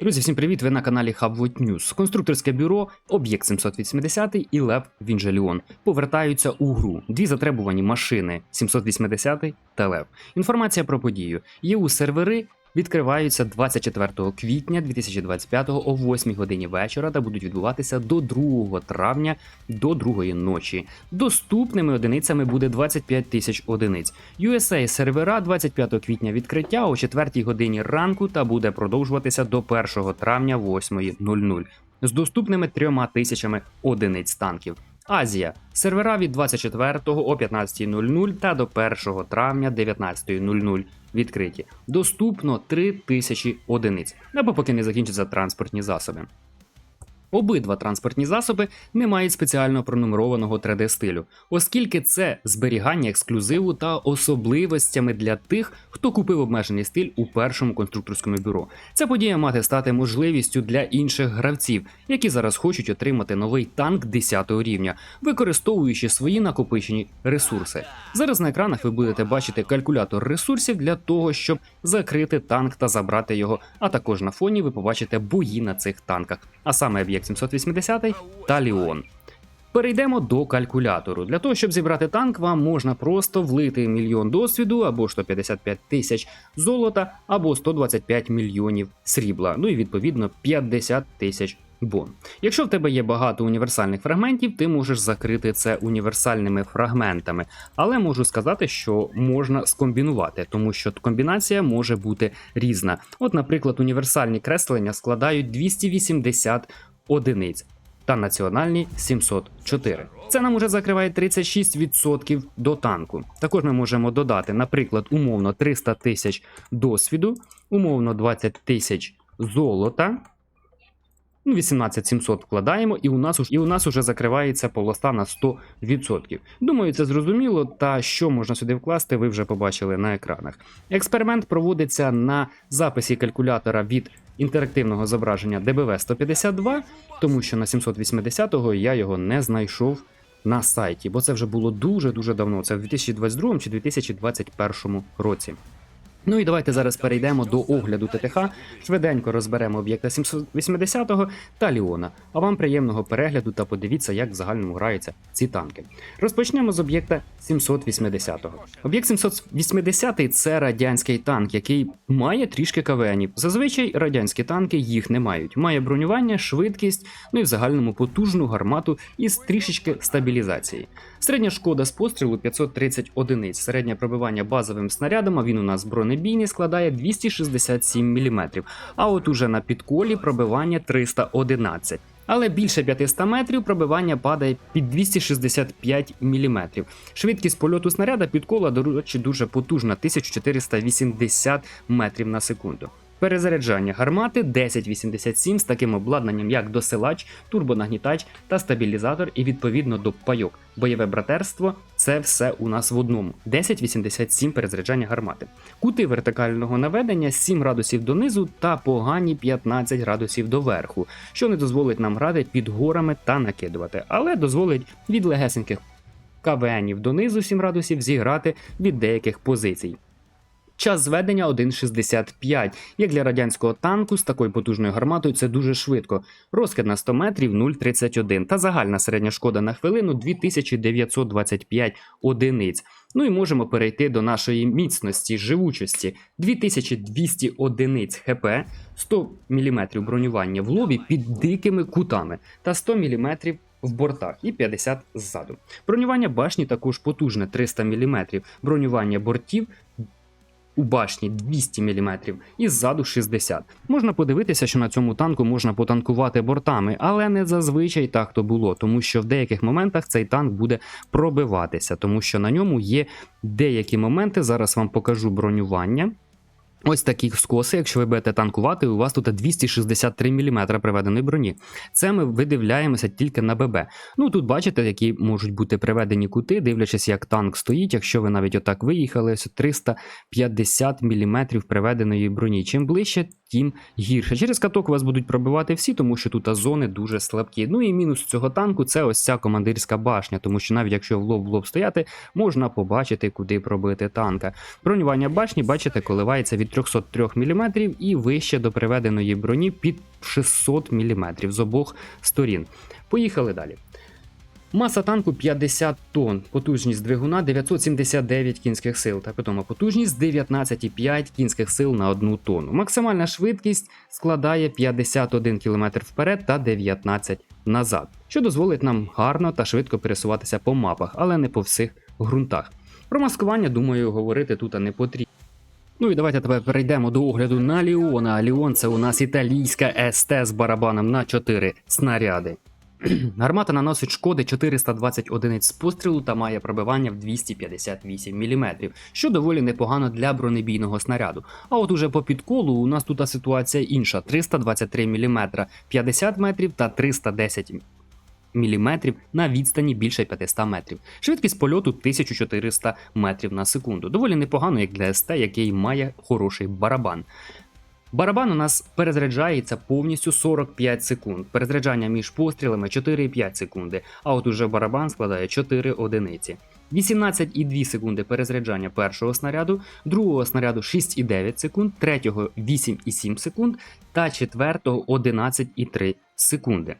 Друзі, всім привіт! Ви на каналі Hubwood News. Конструкторське бюро, об'єкт 780 і Лев Вінжеліон повертаються у гру. Дві затребувані машини 780 та Лев. Інформація про подію. є у сервери відкриваються 24 квітня 2025 о 8 годині вечора та будуть відбуватися до 2 травня до 2 ночі. Доступними одиницями буде 25 тисяч одиниць. USA сервера 25 квітня відкриття о 4 годині ранку та буде продовжуватися до 1 травня 8.00 з доступними трьома тисячами одиниць танків. Азія сервера від 24 о 15.00 та до 1 травня 19.00 відкриті. Доступно 3 тисячі одиниць, або поки не закінчаться транспортні засоби. Обидва транспортні засоби не мають спеціально пронумерованого 3D стилю, оскільки це зберігання ексклюзиву та особливостями для тих, хто купив обмежений стиль у першому конструкторському бюро. Ця подія має стати можливістю для інших гравців, які зараз хочуть отримати новий танк 10 рівня, використовуючи свої накопичені ресурси. Зараз на екранах ви будете бачити калькулятор ресурсів для того, щоб закрити танк та забрати його. А також на фоні ви побачите бої на цих танках, а саме об'єкт 780 та Ліон. Перейдемо до калькулятору. Для того, щоб зібрати танк, вам можна просто влити мільйон досвіду або 155 тисяч золота, або 125 мільйонів срібла. Ну і відповідно 50 тисяч бон. Якщо в тебе є багато універсальних фрагментів, ти можеш закрити це універсальними фрагментами. Але можу сказати, що можна скомбінувати, тому що комбінація може бути різна. От, наприклад, універсальні креслення складають 280 одиниць. Та національні 704. Це нам уже закриває 36% до танку. Також ми можемо додати, наприклад, умовно 300 тисяч досвіду, умовно 20 тисяч золота. Ну, 18 700 вкладаємо, і у нас і у нас уже закривається полоста на 100%. Думаю, це зрозуміло. Та що можна сюди вкласти, ви вже побачили на екранах. Експеримент проводиться на записі калькулятора від інтерактивного зображення DBV 152, тому що на 780-го я його не знайшов на сайті, бо це вже було дуже дуже давно. Це в 2022 чи 2021 році. Ну і давайте зараз перейдемо до огляду ТТХ. Швиденько розберемо об'єкта 780-го та Ліона. А вам приємного перегляду та подивіться, як в загальному граються ці танки. Розпочнемо з об'єкта 780-го. Об'єкт 780 це радянський танк, який має трішки КВНів. Зазвичай радянські танки їх не мають. Має бронювання, швидкість, ну і в загальному потужну гармату із трішечки стабілізації. Середня шкода з пострілу 530 одиниць. Середнє пробивання базовим снарядом, а він у нас бронебійний, складає 267 мм. А от уже на підколі пробивання 311. Але більше 500 метрів пробивання падає під 265 мм. Швидкість польоту снаряда підкола, до речі, дуже потужна 1480 метрів на секунду. Перезаряджання гармати 1087 з таким обладнанням, як досилач, турбонагнітач та стабілізатор, і відповідно до пайок. Бойове братерство це все у нас в одному. 1087 перезаряджання гармати. Кути вертикального наведення 7 градусів донизу та погані 15 градусів доверху, що не дозволить нам грати під горами та накидувати, але дозволить від легесеньких КВНів донизу 7 градусів зіграти від деяких позицій. Час зведення 1,65. Як для радянського танку з такою потужною гарматою це дуже швидко. Розкид на 100 метрів 0,31 та загальна середня шкода на хвилину 2925 одиниць. Ну і можемо перейти до нашої міцності, живучості 2200 одиниць ХП, 100 мм бронювання в лобі під дикими кутами та 100 мм в бортах і 50 ззаду. Бронювання башні також потужне 300 мм, бронювання бортів у башні 200 мм і ззаду 60. Можна подивитися, що на цьому танку можна потанкувати бортами, але не зазвичай так то було, тому що в деяких моментах цей танк буде пробиватися, тому що на ньому є деякі моменти. Зараз вам покажу бронювання. Ось такі скоси, якщо ви будете танкувати, у вас тут 263 мм приведеної броні. Це ми видивляємося тільки на ББ. Ну тут бачите, які можуть бути приведені кути, дивлячись, як танк стоїть. Якщо ви навіть отак виїхали, ось 350 мм приведеної броні. Чим ближче, тим гірше. Через каток вас будуть пробивати всі, тому що тут зони дуже слабкі. Ну і мінус цього танку це ось ця командирська башня, тому що навіть якщо в лоб в лоб стояти, можна побачити, куди пробити танка. Бронювання башні, бачите, коливається від 303 мм і вище до приведеної броні під 600 мм з обох сторін. Поїхали далі. Маса танку 50 тонн, потужність двигуна 979 кінських сил та питома потужність 19,5 кінських сил на 1 тонну. Максимальна швидкість складає 51 км вперед та 19 назад, що дозволить нам гарно та швидко пересуватися по мапах, але не по всіх ґрунтах. Про маскування, думаю, говорити тут не потрібно. Ну і давайте тепер перейдемо до огляду на Ліона. Ліон це у нас італійська СТ з барабаном на 4 снаряди. Гармата наносить шкоди 420 одиниць пострілу та має пробивання в 258 мм, що доволі непогано для бронебійного снаряду. А от уже по підколу у нас тут ситуація інша: 323 мм 50 метрів та 310 мм на відстані більше 500 метрів. Швидкість польоту 1400 метрів на секунду. Доволі непогано, як для СТ, який має хороший барабан. Барабан у нас перезаряджається повністю 45 секунд. Перезаряджання між пострілами 4,5 секунди, а от уже барабан складає 4 одиниці. 18,2 секунди перезаряджання першого снаряду, другого снаряду 6,9 секунд, третього 8,7 секунд та четвертого 11,3 секунди.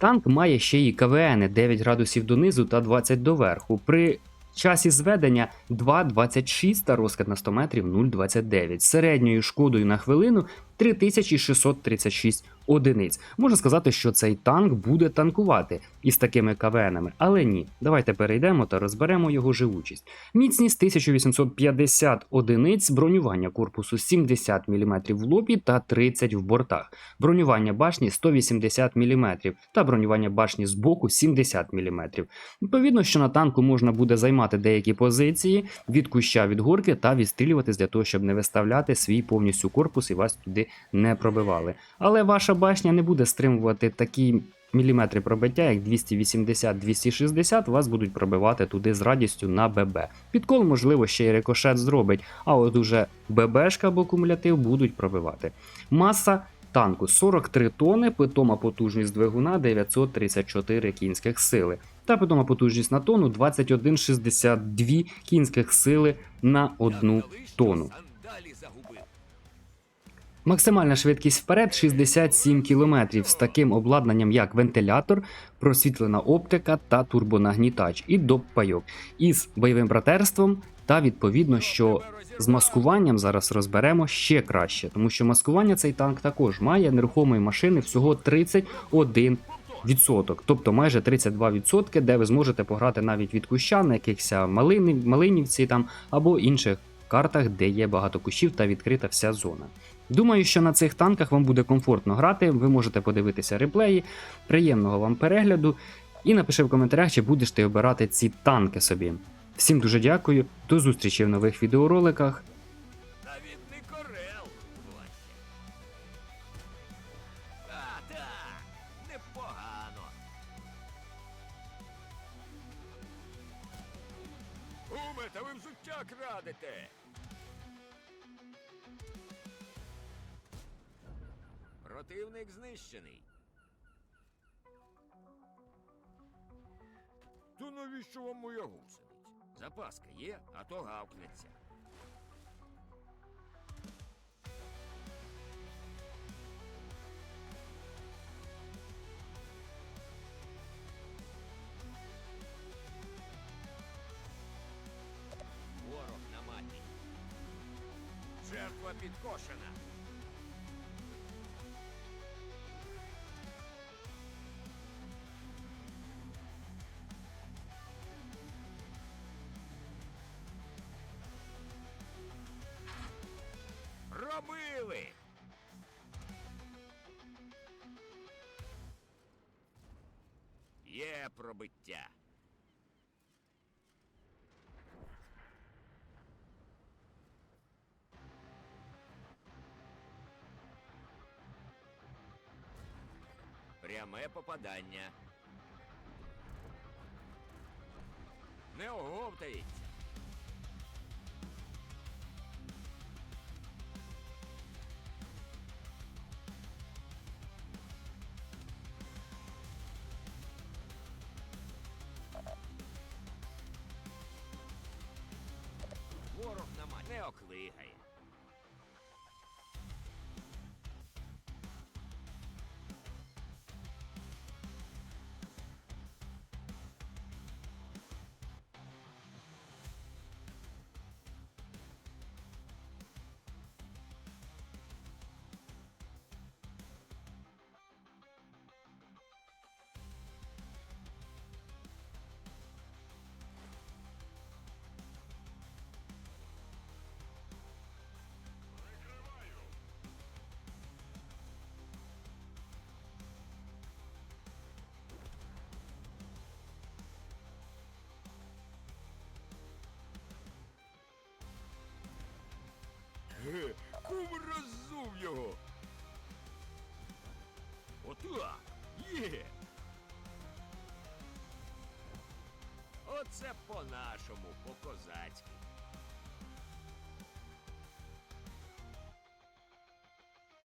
Танк має ще й КВН 9 градусів донизу та 20 доверху. При часі зведення 2,26 та розкат на 100 метрів 0,29. З середньою шкодою на хвилину 3636 одиниць. Можна сказати, що цей танк буде танкувати із такими КВНами, але ні. Давайте перейдемо та розберемо його живучість. Міцність 1850 одиниць, бронювання корпусу 70 мм в лобі та 30 в бортах, бронювання башні 180 мм та бронювання башні з боку 70 мм. Відповідно, що на танку можна буде займати деякі позиції від куща від горки та відстрілюватись для того, щоб не виставляти свій повністю корпус і вас туди не пробивали. Але ваша башня не буде стримувати такі міліметри пробиття, як 280-260, вас будуть пробивати туди з радістю на ББ. Підкол, можливо, ще й рикошет зробить, а от уже ББшка або кумулятив будуть пробивати. Маса танку 43 тони, питома потужність двигуна 934 кінських сили. Та питома потужність на тонну 21,62 кінських сили на одну тонну. Максимальна швидкість вперед 67 км з таким обладнанням, як вентилятор, просвітлена оптика та турбонагнітач і доп-пайок із бойовим братерством. Та відповідно, що з маскуванням зараз розберемо ще краще, тому що маскування цей танк також має нерухомої машини всього 31 відсоток, тобто майже 32%, де ви зможете пограти навіть від куща на якихось малини, малинівці там або інших картах, де є багато кущів та відкрита вся зона. Думаю, що на цих танках вам буде комфортно грати. Ви можете подивитися реплеї. Приємного вам перегляду. І напиши в коментарях, чи будеш ти обирати ці танки собі. Всім дуже дякую, до зустрічі в нових відеороликах. Навіть корел, А, так, непогано. Та ви взуття крадете. Противник знищений. То навіщо вам моя гусениця? Запаска є, а то гавкнеться. Ворог на маті. Жертва підкошена. Є пробиття. Пряме попадання. Не оговтається. Роззув його. Отак. Є. Оце по-нашому, по-козацьки.